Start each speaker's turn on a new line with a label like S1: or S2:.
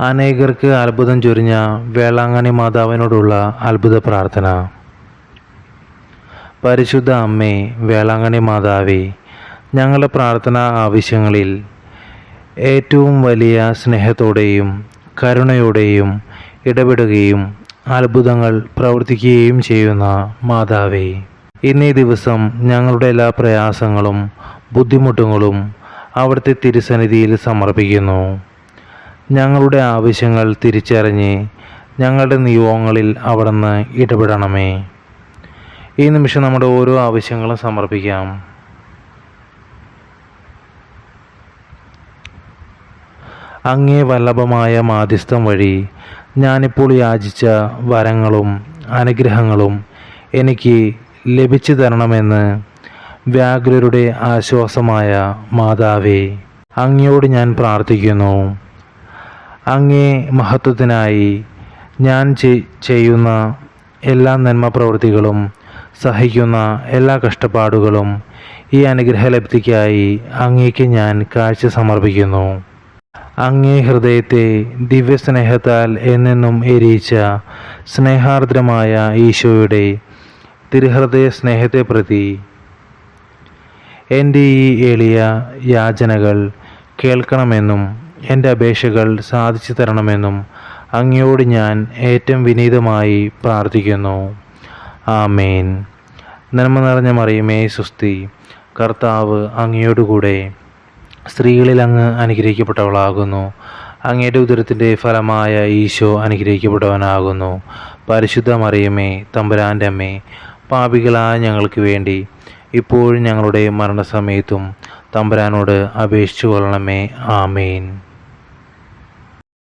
S1: അനേകർക്ക് അത്ഭുതം ചൊരിഞ്ഞ വേളാങ്കണി മാതാവിനോടുള്ള അത്ഭുത പ്രാർത്ഥന. പരിശുദ്ധ അമ്മേ വേളാങ്കണി മാതാവേ ഞങ്ങളുടെ പ്രാർത്ഥനാ ആവശ്യങ്ങളിൽ ഏറ്റവും വലിയ സ്നേഹത്തോടെയും കരുണയോടെയും ഇടപെടുകയും അത്ഭുതങ്ങൾ പ്രവർത്തിക്കുകയും ചെയ്യുന്ന മാതാവേ ഇന്നേ ദിവസം ഞങ്ങളുടെ എല്ലാ പ്രയാസങ്ങളും ബുദ്ധിമുട്ടുകളും അവിടുത്തെ തിരുസന്നിധിയിൽ സമർപ്പിക്കുന്നു. ഞങ്ങളുടെ ആവശ്യങ്ങൾ തിരിച്ചറിഞ്ഞ് ഞങ്ങളുടെ നിയോഗങ്ങളിൽ അവിടുന്ന് ഇടപെടണമേ. ഈ നിമിഷം നമ്മുടെ ഓരോ ആവശ്യങ്ങളും സമർപ്പിക്കാം. അങ്ങേ വല്ലഭമായ മാധ്യസ്ഥം വഴി ഞാനിപ്പോൾ യാചിച്ച വരങ്ങളും അനുഗ്രഹങ്ങളും എനിക്ക് ലഭിച്ചു തരണമെന്ന് വ്യാകുലരുടെ ആശ്വാസമായ മാതാവേ അങ്ങയോട് ഞാൻ പ്രാർത്ഥിക്കുന്നു. അങ്ങേ മഹത്വത്തിനായി ഞാൻ ചെയ്യുന്ന എല്ലാ നന്മ പ്രവൃത്തികളും സഹിക്കുന്ന എല്ലാ കഷ്ടപ്പാടുകളും ഈ അനുഗ്രഹലബ്ധിക്കായി അങ്ങേക്ക് ഞാൻ കാഴ്ച സമർപ്പിക്കുന്നു. അങ്ങേ ഹൃദയത്തെ ദിവ്യസ്നേഹത്താൽ എന്നെന്നും എരിയിച്ച സ്നേഹാർദ്രമായ ഈശോയുടെ തിരുഹൃദയ സ്നേഹത്തെ പ്രതി എന്റെ ഈ എളിയ യാചനകൾ കേൾക്കണമെന്നും എന്റെ അപേക്ഷകൾ സാധിച്ചു തരണമെന്നും അങ്ങയോട് ഞാൻ ഏറ്റവും വിനീതമായി പ്രാർത്ഥിക്കുന്നു. ആമേൻ. നന്മ നിറഞ്ഞ മറിയുമേ സുസ്തി. കർത്താവ് അങ്ങയോടുകൂടെ സ്ത്രീകളിൽ അങ്ങ് അനുഗ്രഹിക്കപ്പെട്ടവളാകുന്നു. അങ്ങയുടെ ഉദരത്തിന്റെ ഫലമായ ഈശോ അനുഗ്രഹിക്കപ്പെട്ടവനാകുന്നു. പരിശുദ്ധ മറിയമേ തമ്പുരാന്റെ അമ്മേ പാപികളായ ഞങ്ങൾക്ക് വേണ്ടി ഇപ്പോഴും ഞങ്ങളുടെ മരണസമയത്തും തമ്പുരാനോട് അപേക്ഷിച്ചു കൊള്ളണമേ. ആമേൻ.